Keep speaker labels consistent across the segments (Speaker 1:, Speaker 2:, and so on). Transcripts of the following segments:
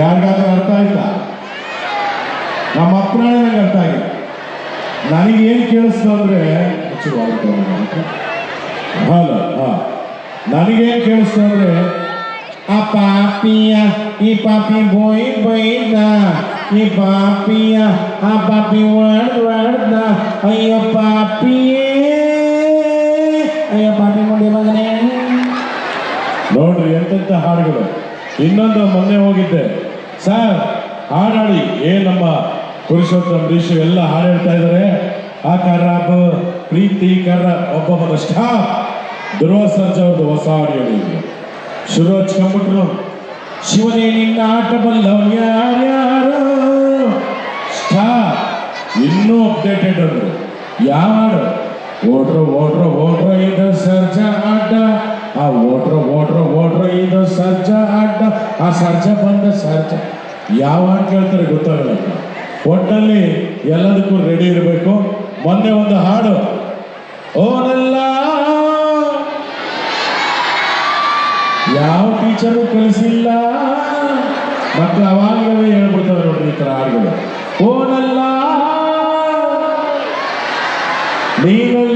Speaker 1: ಯಾರಿಗಾದ್ರೂ ಅರ್ಥ ಆಯ್ತಾ? ನಮ್ಮ ಅಪ್ಪನಾಳೆ ನನಗೆ ಅರ್ಥ ಆಗಿದೆ. ನನಗೇನು ಕೇಳಿಸ್ತು ಅಂದ್ರೆ ಹಲೋ ಹಾ. ನನಗೇನು ಕೇಳಿಸ್ತು ಅಂದ್ರೆ, ಆ ಪಾಪಿಯ, ಈ ಪಾಪಿ ಬೋಯ್ ಬೈದ ಈ ಪಾಪಿಯ, ಆ ಪಾಪಿ ವಾಡ್ ವಾಡ್ದ ಅಯ್ಯೋ ಪಾಪಿಯೇ, ಅಯ್ಯೋ ಪಾಪಿ ಮುಂದೆ ಮಗನೇ. ನೋಡ್ರಿ ಎಂತೆಂಥ ಹಾಡುಗಳು. ಇನ್ನೊಂದು ಮೊನ್ನೆ ಹೋಗಿದ್ದೆ. ಸರ್, ಹಾಡಾಡಿ. ಏ ನಮ್ಮ ಪುರುಷೋತ್ತಮ ಋಷಿ ಎಲ್ಲ ಹಾಡು ಹೇಳ್ತಾ ಇದ್ದಾರೆ ಆ ಕಾರ ಪ್ರೀತಿ ಕರ ಒಬ್ಬ ಸ್ಟಾಪ್ ಧ್ರುವ ಸರ್ಜಾ ಹೊಸ ಹಾಡು ಹೇಳಿದ್ರು ಶುರು ಹಚ್ಕೊಂಡ್ಬಿಟ್ರು ಶಿವನೇ ನಿನ್ನ ಆಟ ಯಾರ್ಯಾರು? ಇನ್ನೂ ಅಪ್ಡೇಟೆಡ್ ಅಂದ್ರು. ಯಾರು? ಹಾಡು ಓಟ್ರ ಓಟ್ರ ಓಟ್ರ ಇದು ಸರ್ಜ ಅಡ್ಡ ಆ ಓಟ್ರ ಓಟ್ರ ಓಟ್ರ ಇದು ಸರ್ಜ, ಅಡ್ಡ. ಆ ಸರ್ಜ ಬಂದ ಸರ್ಜ. ಯಾವ ಅಂತ ಕೇಳ್ತಾರೆ ಗೊತ್ತಾಗಲ್ಲ ಒಟ್ಟಲ್ಲಿ ಎಲ್ಲದಕ್ಕೂ ರೆಡಿ ಇರಬೇಕು. ಮೊನ್ನೆ ಒಂದು ಹಾಡು. ಓನಲ್ಲ. ಯಾವ ಟೀಚರು ಕಲಿಸಿಲ್ಲ. ಮಕ್ಕಳು ಅವಾಗಲೇ ಹೇಳ್ಬಿಡ್ತಾರೆ ನೋಡ್ರಿ ಈ ಥರ ಹಾಡುಗಳು. ಓನಲ್ಲ. ನೀನಲ್ಲ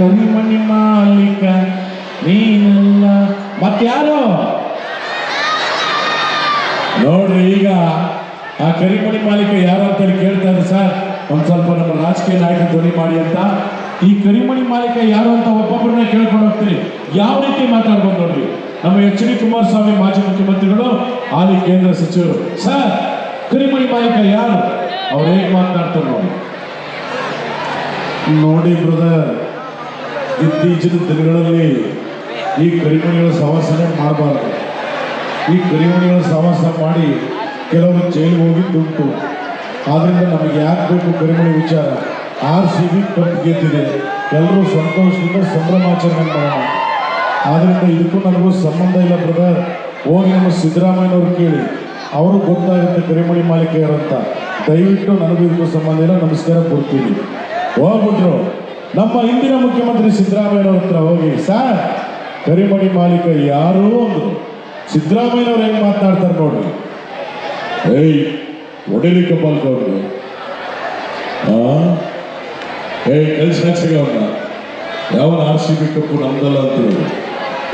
Speaker 1: ಕರಿಮಣಿ ಮಾಲೀಕ, ನೀನಲ್ಲ ಯಾರು? ನೋಡ್ರಿ, ಈಗ ಆ ಕರಿಮಣಿ ಮಾಲೀಕ ಯಾರು ಅಂತ ಹೇಳಿ ಕೇಳ್ತಾ ಇದ್ದಾರೆ ಸರ್. ಒಂದ್ ಸ್ವಲ್ಪ ನಮ್ಮ ರಾಜಕೀಯ ನಾಯಕ ಧ್ವನಿ ಮಾಡಿ ಅಂತ. ಈ ಕರಿಮಣಿ ಮಾಲೀಕ ಯಾರು ಅಂತ ಒಬ್ಬೊಬ್ಬರನ್ನ ಕೇಳ್ಕೊಂಡು ಹೋಗ್ತೀರಿ. ಯಾವ ರೀತಿ ಮಾತಾಡ್ಬೋದು ನೋಡ್ರಿ. ನಮ್ಮ ಎಚ್ ಡಿ ಕುಮಾರಸ್ವಾಮಿ ಮಾಜಿ ಮುಖ್ಯಮಂತ್ರಿಗಳು, ಹಾಲಿ ಕೇಂದ್ರ ಸಚಿವರು. ಸರ್ ಕರಿಮಣಿ ಮಾಲೀಕ ಯಾರು? ಅವ್ರು ಹೇಗೆ ಮಾತನಾಡ್ತಾರೆ ನೋಡಿ. ನೋಡಿ ಬ್ರದರ್. ಇತ್ತೀಚಿನ ದಿನಗಳಲ್ಲಿ ಈ ಕರಿಮಣಿಗಳ ಸವಾಸನೆ ಮಾಡಬಾರ್ದು. ಈ ಕರಿಮಣಿಗಳ ಸವಾಸ ಮಾಡಿ ಕೆಲವರು ಜೈಲಿಗೆ ದುಡ್ಡು ಆದ್ರಿಂದ ನಮಗೆ ಯಾಕೆ ಬೇಕು ಕರಿಮಣಿ ವಿಚಾರ? ಆರ್ ಸಿ ಬಿ ಕಪ್ ಗೆದ್ದಿದೆ. ಎಲ್ಲರೂ ಸಂತೋಷದಿಂದ ಸಂಭ್ರಮಾಚರಣೆ ಮಾಡೋಣ. ಆದ್ರಿಂದ ಇದಕ್ಕೂ ನನಗೂ ಸಂಬಂಧ ಇಲ್ಲ ಬ್ರದರ್ ಹೋಗಿ ನಮ್ಮ ಸಿದ್ದರಾಮಯ್ಯನವ್ರು ಕೇಳಿ. ಅವರು ಗೊತ್ತಾಗುತ್ತೆ ಕರಿಮಣಿ ಮಾಲೀಕ ಯಾರು ದಯವಿಟ್ಟು ನನಗೂ ಇದಕ್ಕೂ ಸಂಬಂಧ ಇಲ್ಲ. ನಮಸ್ಕಾರ ಕೊಡ್ತೀನಿ. ಹೋಗ್ಬಿಟ್ರು. ನಮ್ಮ ಹಿಂದಿನ ಮುಖ್ಯಮಂತ್ರಿ ಸಿದ್ದರಾಮಯ್ಯನವ್ರ ಹತ್ರ ಹೋಗಿ, ಸರ್, ಕರಿಮಣಿ ಮಾಲೀಕ ಯಾರು ಅಂದ್ರು ಸಿದ್ದರಾಮಯ್ಯನವ್ರು ಹೆಂಗ್ ಮಾತನಾಡ್ತಾರೆ ನೋಡ್ರಿ ಏಯ್, ಹೊಡಿಲಿಕ್ಕೆ ಬಾಲ್ಕವ್ರು ಏಯ್, ಕಲ್ಸಿ ಅವ್ರನ್ನ ಯಾವ ಆರ್ ಸಿ ಬಿ ಕಪ್ಪು ನಮ್ದಲ್ಲ ಅಂತೀವಿ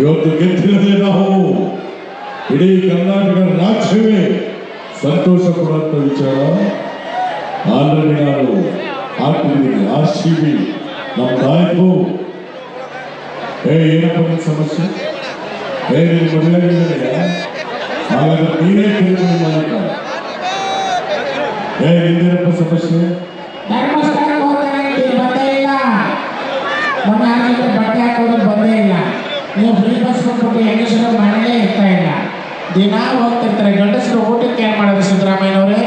Speaker 1: ಇವತ್ತು ಗೆದ್ದಿರದೆ ನಾವು. ಇಡೀ ಕರ್ನಾಟಕ ರಾಜ್ಯವೇ ಸಂತೋಷ ಪಡುವಂಥ ವಿಚಾರ. ಆಲ್ರೆಡಿ ನಾನು ಹಾಕಿದ್ದೀನಿ ಆರ್ ಸಿ ಬಿ. ನಮ್ಮ ಏ ಏನಪ್ಪ ನಿಮ್ಮ ಸಮಸ್ಯೆ? ಏ ನಿಮ್ಮ ಮದುವೆ ಹಾಗಾದ್ರೆ ನೀವೇ ತಿರುಗಿ ಮಾಲೀಕ ಏ ನಿಂದೇನಪ್ಪ ಸಮಸ್ಯೆ?
Speaker 2: ಬಂದೇ ಇಲ್ಲ. ಮೊನ್ನೆ ಬಟ್ಟೆ ಹಾಕೋದು ಬಂದೇ ಇಲ್ಲ. ನೀವು ಫ್ರೀ ಬಸ್ ಕೊಟ್ಬಿಟ್ಟು ಹೆಂಗಸರು ಮನೇಲೇ ಇರ್ತಾ ಇಲ್ಲ. ದಿನ ಹೋಗ್ತಿರ್ತಾರೆ. ಗಂಡಸರು ಊಟಕ್ಕೆ ಏನು ಮಾಡೋದು ಸಿದ್ದರಾಮಯ್ಯನವರೇ?